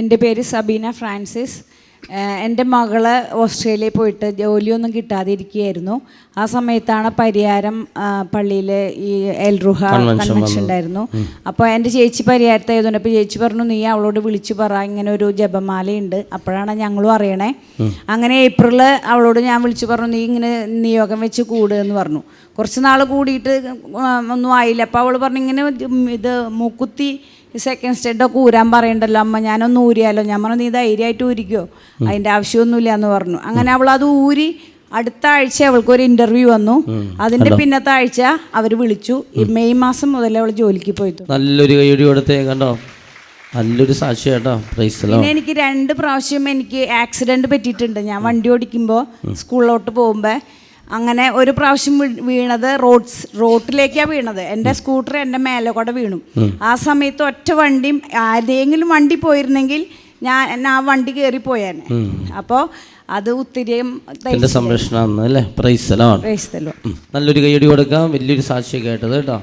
എന്റെ പേര് സബീന ഫ്രാൻസിസ്. എന്റെ മകൾ ഓസ്ട്രേലിയയിൽ പോയിട്ട് ജോലിയൊന്നും കിട്ടാതെ ഇരിക്കുകയായിരുന്നു ആ സമയത്താണ് പരിയാരം പള്ളിയിലെ ഈ എൽറുഹ കൺവെൻഷൻ ഉണ്ടായിരുന്നു. അപ്പോൾ എന്റെ ചേച്ചി പരിയാരത്ത് ആയതുകൊണ്ട് അപ്പോൾ ചേച്ചി പറഞ്ഞു നീ അവളോട് വിളിച്ചു പറ ഇങ്ങനെ ഒരു ജപമാലയുണ്ട്. അപ്പോഴാണ് ഞങ്ങളും അറിയണേ. അങ്ങനെ ഏപ്രിൽ അവളോട് ഞാൻ വിളിച്ചു പറഞ്ഞു നീ ഇങ്ങനെ നിയോഗം വെച്ച് കൂടുക എന്ന് പറഞ്ഞു. കുറച്ച് നാൾ കൂടിയിട്ട് ഒന്നും ആയില്ല. അപ്പോൾ അവൾ പറഞ്ഞു ഇങ്ങനെ ഇത് മൂക്കുത്തി സെക്കൻഡ് സ്റ്റെഡൊക്കെ ഊരാൻ പറയണ്ടല്ലോ അമ്മ ഞാനൊന്ന് ഊരിയാലോ? ഞാൻ പറഞ്ഞു നീ ധൈര്യമായിട്ട് ഊരിക്കോ? അതിന്റെ ആവശ്യമൊന്നുമില്ല എന്ന് പറഞ്ഞു. അങ്ങനെ അവൾ അത് ഊരി അടുത്ത ആഴ്ച അവൾക്ക് ഒരു ഇന്റർവ്യൂ വന്നു. അതിന്റെ പിന്നത്തെ ആഴ്ച അവർ വിളിച്ചു. ഈ മെയ് മാസം മുതൽ അവൾ ജോലിക്ക് പോയിട്ടു. നല്ലൊരു കൈയടി കൊടുത്തേ കണ്ടോ? നല്ലൊരു സാക്ഷി കേട്ടോ പ്രൈസലോ. പിന്നെ എനിക്ക് രണ്ട് പ്രാവശ്യം എനിക്ക് ആക്സിഡന്റ് പറ്റിയിട്ടുണ്ട്. ഞാൻ വണ്ടി ഓടിക്കുമ്പോൾ സ്കൂളിലോട്ട് പോകുമ്പോൾ അങ്ങനെ ഒരു പ്രാവശ്യം വീണത് റോഡ്സ് റോട്ടിലേക്കാണ് വീണത്. എന്റെ സ്കൂട്ടർ എന്റെ മേലെ കൂടെ വീണു. ആ സമയത്ത് ഒറ്റ വണ്ടിയും ആരുടെയെങ്കിലും വണ്ടി പോയിരുന്നെങ്കിൽ ഞാൻ ആ വണ്ടി കയറി പോയാനെ. അപ്പോൾ അത് ഒത്തിരിയും സംരക്ഷണം നല്ലൊരു കൈയടി കൊടുക്കാം. വലിയൊരു സാക്ഷി കേട്ടത് കേട്ടോ.